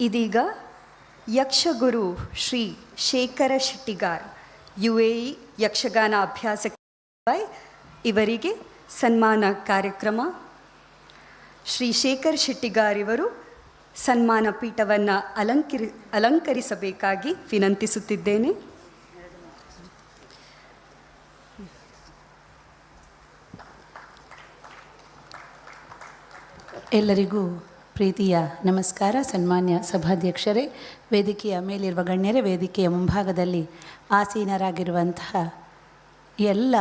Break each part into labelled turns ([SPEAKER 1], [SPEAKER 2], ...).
[SPEAKER 1] ಇದೀಗ ಯಕ್ಷಗುರು Shri Shekhara Shettigar U A E Yakshagana ಅಭ್ಯಾಸ ಇವರಿಗೆ ಸನ್ಮಾನ ಕಾರ್ಯಕ್ರಮ. ಶ್ರೀ ಶೇಖರ್ ಶೆಟ್ಟಿಗಾರ್ ಇವರು ಸನ್ಮಾನ ಪೀಠವನ್ನು ಅಲಂಕರಿ, ಅಲಂಕರಿಸಬೇಕಾಗಿ ವಿನಂತಿಸುತ್ತಿದ್ದೇನೆ.
[SPEAKER 2] ಎಲ್ಲರಿಗೂ ಪ್ರೀತಿಯ ನಮಸ್ಕಾರ, ಸನ್ಮಾನ್ಯ ಸಭಾಧ್ಯಕ್ಷರೇ, ವೇದಿಕೆಯ ಮೇಲಿರುವ ಗಣ್ಯರೇ, ವೇದಿಕೆಯ ಮುಂಭಾಗದಲ್ಲಿ ಆಸೀನರಾಗಿರುವಂತಹ ಎಲ್ಲ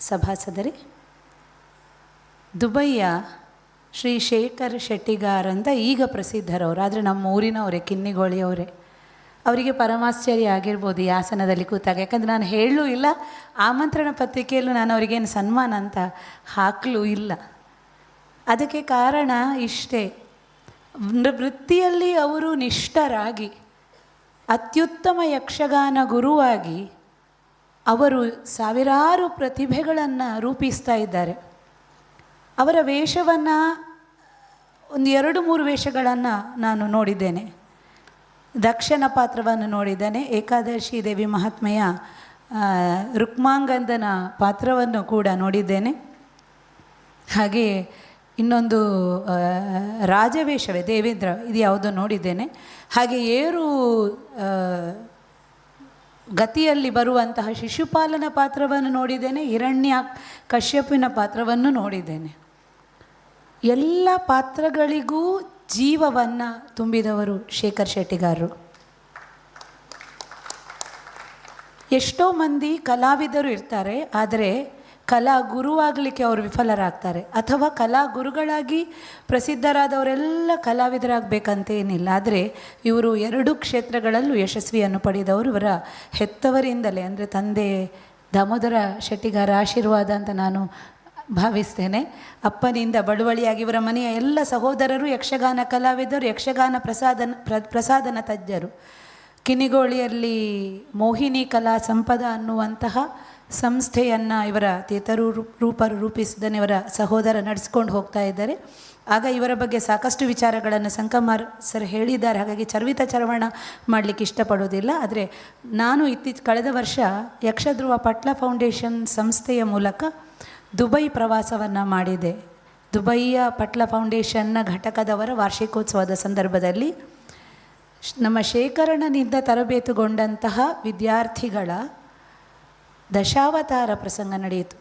[SPEAKER 2] ಸಭಾಸದರೇ, ದುಬೈಯ ಶ್ರೀ ಶೇಖರ್ ಶೆಟ್ಟಿಗಾರ್ ಅಂತ ಈಗ ಪ್ರಸಿದ್ಧರವರು, ಆದರೆ ನಮ್ಮ ಊರಿನವರೇ, ಕಿನ್ನಿಗೋಳಿಯವರೇ. ಅವರಿಗೆ ಪರಮಾಶ್ಚರ್ಯ ಆಗಿರ್ಬೋದು ಈ ಆಸನದಲ್ಲಿ ಕೂತಾಗ. ಯಾಕಂದರೆ ನಾನು ಹೇಳಲೂ ಇಲ್ಲ, ಆಮಂತ್ರಣ ಪತ್ರಿಕೆಯಲ್ಲೂ ನಾನು ಅವರಿಗೇನು ಸನ್ಮಾನ ಅಂತ ಹಾಕಲೂ ಇಲ್ಲ. ಅದಕ್ಕೆ ಕಾರಣ ಇಷ್ಟೇ. ವೃತ್ತಿಯಲ್ಲಿ ಅವರು ನಿಷ್ಠರಾಗಿ, ಅತ್ಯುತ್ತಮ ಯಕ್ಷಗಾನ ಗುರುವಾಗಿ ಅವರು ಸಾವಿರಾರು ಪ್ರತಿಭೆಗಳನ್ನು ರೂಪಿಸ್ತಾ ಇದ್ದಾರೆ. ಅವರ ವೇಷವನ್ನು, ಒಂದು ಎರಡು ಮೂರು ವೇಷಗಳನ್ನು ನಾನು ನೋಡಿದ್ದೇನೆ. ದಕ್ಷನ ಪಾತ್ರವನ್ನು ನೋಡಿದ್ದೇನೆ, ಏಕಾದಶಿ ದೇವಿ ಮಹಾತ್ಮೆಯ ರುಕ್ಮಾಂಗಂದನ ಪಾತ್ರವನ್ನು ಕೂಡ ನೋಡಿದ್ದೇನೆ. ಹಾಗೆ ಇನ್ನೊಂದು ರಾಜವೇಷವೇ, ದೇವೇಂದ್ರ, ಇದು ಯಾವುದೋ ನೋಡಿದ್ದೇನೆ. ಹಾಗೆ ಏರು ಗತಿಯಲ್ಲಿ ಬರುವಂತಹ ಶಿಶುಪಾಲನ ಪಾತ್ರವನ್ನು ನೋಡಿದ್ದೇನೆ, ಹಿರಣ್ಯ ಕಶ್ಯಪಿನ ಪಾತ್ರವನ್ನು ನೋಡಿದ್ದೇನೆ. ಎಲ್ಲ ಪಾತ್ರಗಳಿಗೂ ಜೀವವನ್ನು ತುಂಬಿದವರು ಶೇಖರ್ ಶೆಟ್ಟಿಗಾರರು. ಎಷ್ಟೋ ಮಂದಿ ಕಲಾವಿದರು ಇರ್ತಾರೆ, ಆದರೆ ಕಲಾ ಗುರುವಾಗಲಿಕ್ಕೆ ಅವರು ವಿಫಲರಾಗ್ತಾರೆ. ಅಥವಾ ಕಲಾ ಗುರುಗಳಾಗಿ ಪ್ರಸಿದ್ಧರಾದವರೆಲ್ಲ ಕಲಾವಿದರಾಗಬೇಕಂತೇನಿಲ್ಲ ಆದರೆ ಇವರು ಎರಡು ಕ್ಷೇತ್ರಗಳಲ್ಲೂ ಯಶಸ್ವಿಯನ್ನು ಪಡೆದವರು ಇವರ ಹೆತ್ತವರಿಂದಲೇ. ಅಂದರೆ ತಂದೆ ದಾಮೋದರ ಶೆಟ್ಟಿಗಾರ ಆಶೀರ್ವಾದ ಅಂತ ನಾನು ಭಾವಿಸ್ತೇನೆ. ಅಪ್ಪನಿಂದ ಬಳುವಳಿಯಾಗಿ ಇವರ ಮನೆಯ ಎಲ್ಲ ಸಹೋದರರು, ಯಕ್ಷಗಾನ ಕಲಾವಿದರು, ಯಕ್ಷಗಾನ ಪ್ರಸಾದನ, ಪ್ರ, ಪ್ರಸಾದನ ತಜ್ಞರು ಕಿನಿಗೋಳಿಯಲ್ಲಿ ಮೋಹಿನಿ ಕಲಾ ಸಂಪದ ಅನ್ನುವಂತಹ ಸಂಸ್ಥೆಯನ್ನು ಇವರ ತೀರ್ಥರು ರೂಪರು ರೂಪಿಸಿದ್ದನ್ನು ಇವರ ಸಹೋದರ ನಡೆಸ್ಕೊಂಡು ಹೋಗ್ತಾ ಇದ್ದಾರೆ. ಆಗ ಇವರ ಬಗ್ಗೆ ಸಾಕಷ್ಟು ವಿಚಾರಗಳನ್ನು ಸಂಕಮಾರ್ ಸರ್ ಹೇಳಿದ್ದಾರೆ. ಹಾಗಾಗಿ ಚರ್ವಿತ ಚರವಣ ಮಾಡಲಿಕ್ಕೆ ಇಷ್ಟಪಡೋದಿಲ್ಲ ಆದರೆ ನಾನು ಇತ್ತೀಚ ಕಳೆದ ವರ್ಷ ಯಕ್ಷಧ್ರುವ ಪಟ್ಲ ಫೌಂಡೇಶನ್ ಸಂಸ್ಥೆಯ ಮೂಲಕ ದುಬೈ ಪ್ರವಾಸವನ್ನು ಮಾಡಿದೆ. ದುಬೈಯ ಪಟ್ಲ ಫೌಂಡೇಶನ್ನ ಘಟಕದವರ ವಾರ್ಷಿಕೋತ್ಸವದ ಸಂದರ್ಭದಲ್ಲಿ ನಮ್ಮ ಶೇಖರಣನಿಂದ ತರಬೇತುಗೊಂಡಂತಹ ವಿದ್ಯಾರ್ಥಿಗಳ ದಶಾವತಾರ ಪ್ರಸಂಗ ನಡೆಯಿತು.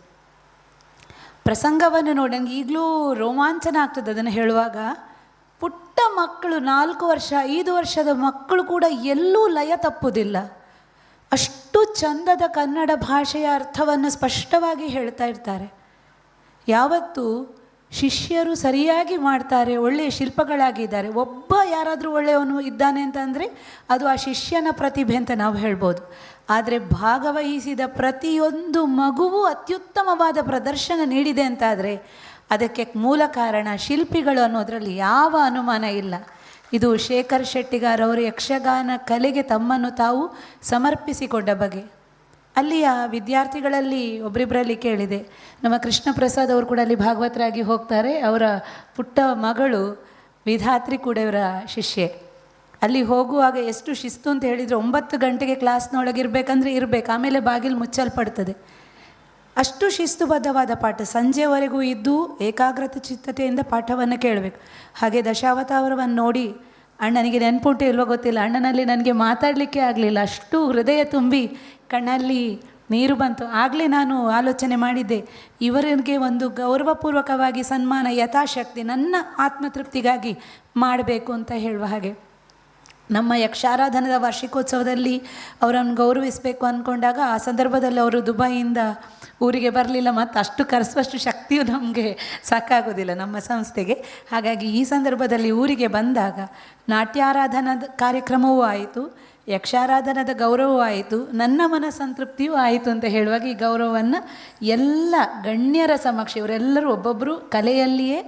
[SPEAKER 2] ಪ್ರಸಂಗವನ್ನು ನೋಡಿ ಈಗಲೂ ರೋಮಾಂಚನ ಆಗ್ತದೆ ಅದನ್ನು ಹೇಳುವಾಗ. ಪುಟ್ಟ ಮಕ್ಕಳು, ನಾಲ್ಕು ವರ್ಷ, ಐದು ವರ್ಷದ ಮಕ್ಕಳು ಕೂಡ ಎಲ್ಲೂ ಲಯ ತಪ್ಪುವುದಿಲ್ಲ ಅಷ್ಟು ಚಂದದ ಕನ್ನಡ ಭಾಷೆಯ ಅರ್ಥವನ್ನು ಸ್ಪಷ್ಟವಾಗಿ ಹೇಳ್ತಾ ಇರ್ತಾರೆ. ಯಾವತ್ತು ಶಿಷ್ಯರು ಸರಿಯಾಗಿ ಮಾಡ್ತಾರೆ, ಒಳ್ಳೆಯ ಶಿಲ್ಪಗಳಾಗಿದ್ದಾರೆ. ಒಬ್ಬ ಯಾರಾದರೂ ಒಳ್ಳೆಯವನು ಇದ್ದಾನೆ ಅಂತಂದರೆ ಅದು ಆ ಶಿಷ್ಯನ ಪ್ರತಿಭೆ ಅಂತ ನಾವು ಹೇಳ್ಬೋದು. ಆದರೆ ಭಾಗವಹಿಸಿದ ಪ್ರತಿಯೊಂದು ಮಗುವು ಅತ್ಯುತ್ತಮವಾದ ಪ್ರದರ್ಶನ ನೀಡಿದೆ ಅಂತಾದರೆ ಅದಕ್ಕೆ ಮೂಲ ಕಾರಣ ಶಿಲ್ಪಿಗಳು ಅನ್ನೋದರಲ್ಲಿ ಯಾವ ಅನುಮಾನ ಇಲ್ಲ. ಇದು ಶೇಖರ್ ಶೆಟ್ಟಿಗಾರ್ ಅವರು ಯಕ್ಷಗಾನ ಕಲೆಗೆ ತಮ್ಮನ್ನು ತಾವು ಸಮರ್ಪಿಸಿಕೊಂಡ ಬಗೆ. ಅಲ್ಲಿಯ ವಿದ್ಯಾರ್ಥಿಗಳಲ್ಲಿ ಒಬ್ಬರಿಬ್ಬರಲ್ಲಿ ಕೇಳಿದೆ. ನಮ್ಮ ಕೃಷ್ಣ ಪ್ರಸಾದ್ ಅವರು ಕೂಡ ಅಲ್ಲಿ ಭಾಗವತರಾಗಿ ಹೋಗ್ತಾರೆ. ಅವರ ಪುಟ್ಟ ಮಗಳು ವಿಧಾತ್ರಿ ಕೂಡ ಇವರ ಶಿಷ್ಯೆ. ಅಲ್ಲಿ ಹೋಗುವಾಗ ಎಷ್ಟು ಶಿಸ್ತು ಅಂತ ಹೇಳಿದರೆ ಒಂಬತ್ತು ಗಂಟೆಗೆ ಕ್ಲಾಸ್ನೊಳಗೆ ಇರಬೇಕಂದ್ರೆ ಇರಬೇಕು. ಆಮೇಲೆ ಬಾಗಿಲು ಮುಚ್ಚಲ್ಪಡ್ತದೆ. ಅಷ್ಟು ಶಿಸ್ತುಬದ್ಧವಾದ ಪಾಠ. ಸಂಜೆವರೆಗೂ ಇದ್ದು ಏಕಾಗ್ರತೆ ಚಿತ್ತತೆಯಿಂದ ಪಾಠವನ್ನು ಕೇಳಬೇಕು. ಹಾಗೆ ದಶಾವತಾರವನ್ನು ನೋಡಿ ಅಣ್ಣನಿಗೆ ನೆನ್ಪುಂಟು ಇಲ್ವೋ ಗೊತ್ತಿಲ್ಲ. ಅಣ್ಣನಲ್ಲಿ ನನಗೆ ಮಾತಾಡಲಿಕ್ಕೆ ಆಗಲಿಲ್ಲ. ಅಷ್ಟು ಹೃದಯ ತುಂಬಿ ಕಣ್ಣಲ್ಲಿ ನೀರು ಬಂತು. ಆಗಲೇ ನಾನು ಆಲೋಚನೆ ಮಾಡಿದ್ದೆ, ಇವರಿಗೆ ಒಂದು ಗೌರವಪೂರ್ವಕವಾಗಿ ಸನ್ಮಾನ, ಯಥಾಶಕ್ತಿ ನನ್ನ ಆತ್ಮತೃಪ್ತಿಗಾಗಿ ಮಾಡಬೇಕು ಅಂತ ಹೇಳುವ ಹಾಗೆ. ನಮ್ಮ ಯಕ್ಷಾರಾಧನದ ವಾರ್ಷಿಕೋತ್ಸವದಲ್ಲಿ ಅವರನ್ನು ಗೌರವಿಸಬೇಕು ಅಂದ್ಕೊಂಡಾಗ ಆ ಸಂದರ್ಭದಲ್ಲಿ ಅವರು ದುಬೈಯಿಂದ ಊರಿಗೆ ಬರಲಿಲ್ಲ ಮತ್ತು ಅಷ್ಟು ಕರೆಸುವಷ್ಟು ಶಕ್ತಿಯು ನಮಗೆ ಸಾಕಾಗೋದಿಲ್ಲ ನಮ್ಮ ಸಂಸ್ಥೆಗೆ. ಹಾಗಾಗಿ ಈ ಸಂದರ್ಭದಲ್ಲಿ ಊರಿಗೆ ಬಂದಾಗ ನಾಟ್ಯಾರಾಧನದ ಕಾರ್ಯಕ್ರಮವೂ ಆಯಿತು. ಯಕ್ಷಾರಾಧನದ ಗೌರವವೂ ಆಯಿತು, ನನ್ನ ಮನ ಸಂತೃಪ್ತಿಯೂ ಆಯಿತು ಅಂತ ಹೇಳುವಾಗ ಈ ಗೌರವವನ್ನು ಎಲ್ಲ ಗಣ್ಯರ ಸಮಕ್ಷ ಇವರೆಲ್ಲರೂ ಒಬ್ಬೊಬ್ಬರು ಕಲೆಯಲ್ಲಿಯೇ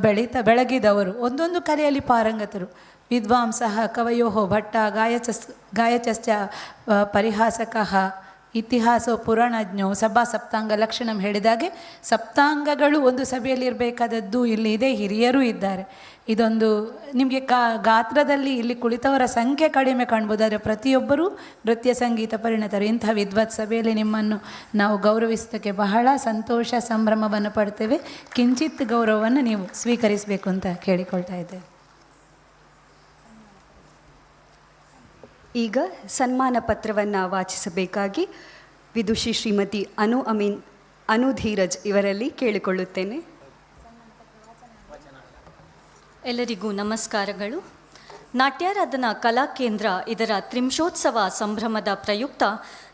[SPEAKER 2] ಬೆಳೀತ, ಬೆಳಗಿದವರು, ಒಂದೊಂದು ಕಲೆಯಲ್ಲಿ ಪಾರಂಗತರು. ವಿದ್ವಾಂಸ, ಕವಯೋಹೋ, ಭಟ್ಟ, ಗಾಯಚಸ್ ಗಾಯಚಸ್ಯ ಪರಿಹಾಸಕ ಇತಿಹಾಸ, ಪುರಾಣಜ್ಞೋ, ಸಭಾ, ಸಪ್ತಾಂಗ ಲಕ್ಷಣಂ ಹೇಳಿದಾಗೆ ಸಪ್ತಾಂಗಗಳು ಒಂದು ಸಭೆಯಲ್ಲಿ ಇರಬೇಕಾದದ್ದು ಇಲ್ಲಿ ಇದೆ, ಹಿರಿಯರು ಇದ್ದಾರೆ. ಇದೊಂದು ನಿಮಗೆ ಕಾ, ಗಾತ್ರದಲ್ಲಿ ಇಲ್ಲಿ ಕುಳಿತವರ ಸಂಖ್ಯೆ ಕಡಿಮೆ ಕಾಣ್ಬೋದಾದರೆ ಪ್ರತಿಯೊಬ್ಬರೂ ನೃತ್ಯ ಸಂಗೀತ ಪರಿಣತರು. ಇಂಥ ವಿದ್ವತ್ ಸಭೆಯಲ್ಲಿ ನಿಮ್ಮನ್ನು ನಾವು ಗೌರವಿಸೋದಕ್ಕೆ ಬಹಳ ಸಂತೋಷ, ಸಂಭ್ರಮವನ್ನು ಪಡ್ತೇವೆ. ಕಿಂಚಿತ್ ಗೌರವವನ್ನು ನೀವು ಸ್ವೀಕರಿಸಬೇಕು ಅಂತ ಕೇಳಿಕೊಳ್ತಾ ಇದ್ದೇವೆ
[SPEAKER 1] ಈಗ ಸನ್ಮಾನ ಪತ್ರವನ್ನು ವಾಚಿಸಬೇಕಾಗಿ ವಿದುಷಿ ಶ್ರೀಮತಿ ಅನು ಅಮೀನ್, ಅನು ಧೀರಜ್ ಇವರಲ್ಲಿ ಕೇಳಿಕೊಳ್ಳುತ್ತೇನೆ.
[SPEAKER 3] ಎಲ್ಲರಿಗೂ ನಮಸ್ಕಾರಗಳು. ನಾಟ್ಯಾರಾಧನಾ ಕಲಾ ಕೇಂದ್ರ ಇದರ ತ್ರಿಂಶೋತ್ಸವ ಸಂಭ್ರಮದ ಪ್ರಯುಕ್ತ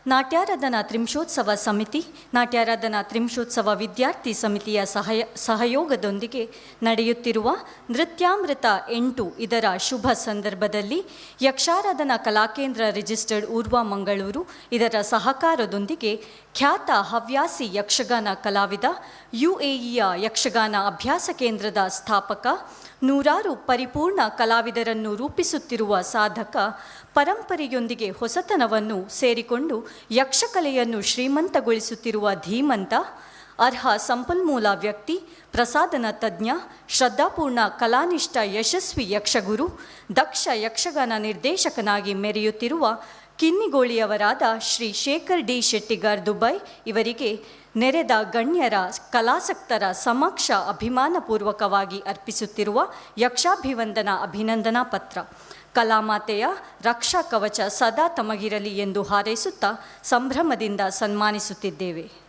[SPEAKER 3] ನಾಟ್ಯಾರಾಧನಾ ತ್ರಿಂಶೋತ್ಸವ ಸಮಿತಿ, ನಾಟ್ಯಾರಾಧನಾ ತ್ರಿಂಶೋತ್ಸವ ವಿದ್ಯಾರ್ಥಿ ಸಮಿತಿಯ ಸಹಯ, ಸಹಯೋಗದೊಂದಿಗೆ ನಡೆಯುತ್ತಿರುವ ನೃತ್ಯಾಮೃತ ಎಂಟು ಇದರ ಶುಭ ಸಂದರ್ಭದಲ್ಲಿ ಯಕ್ಷಾರಾಧನಾ ಕಲಾಕೇಂದ್ರ ರಿಜಿಸ್ಟರ್ಡ್ ಊರ್ವ ಮಂಗಳೂರು ಇದರ ಸಹಕಾರದೊಂದಿಗೆ ಖ್ಯಾತ ಹವ್ಯಾಸಿ ಯಕ್ಷಗಾನ ಕಲಾವಿದ ಯು ಎಇಯ ಯಕ್ಷಗಾನ ಅಭ್ಯಾಸ ಕೇಂದ್ರದ ಸ್ಥಾಪಕ, ನೂರಾರು ಪರಿಪೂರ್ಣ ಕಲಾವಿದರನ್ನು ರೂಪಿಸುತ್ತಿರುವ ಸಾಧಕ, ಪರಂಪರೆಯೊಂದಿಗೆ ಹೊಸತನವನ್ನು ಸೇರಿಕೊಂಡು ಯಕ್ಷಕಲೆಯನ್ನು ಶ್ರೀಮಂತಗೊಳಿಸುತ್ತಿರುವ ಧೀಮಂತ, ಅರ್ಹ ಸಂಪನ್ಮೂಲ ವ್ಯಕ್ತಿ, ಪ್ರಸಾದನ ತಜ್ಞ, ಶ್ರದ್ಧಾಪೂರ್ಣ ಕಲಾನಿಷ್ಠ ಯಶಸ್ವಿ ಯಕ್ಷಗುರು, ದಕ್ಷ ಯಕ್ಷಗಾನ ನಿರ್ದೇಶಕನಾಗಿ ಮೆರೆಯುತ್ತಿರುವ ಕಿನ್ನಿಗೋಳಿಯವರಾದ ಶ್ರೀ ಶೇಖರ್ ಡಿ ಶೆಟ್ಟಿಗಾರ್ ದುಬೈ ಇವರಿಗೆ ನೆರೆದ ಗಣ್ಯರ ಕಲಾಸಕ್ತರ ಸಮಕ್ಷ ಅಭಿಮಾನಪೂರ್ವಕವಾಗಿ ಅರ್ಪಿಸುತ್ತಿರುವ ಯಕ್ಷಾಭಿವಂದನಾ ಅಭಿನಂದನಾ ಪತ್ರ. ಕಲಾಮಾತೆಯ ರಕ್ಷಾ ಕವಚ ಸದಾ ತಮಗಿರಲಿ ಎಂದು ಹಾರೈಸುತ್ತಾ ಸಂಭ್ರಮದಿಂದ ಸನ್ಮಾನಿಸುತ್ತಿದ್ದೇವೆ.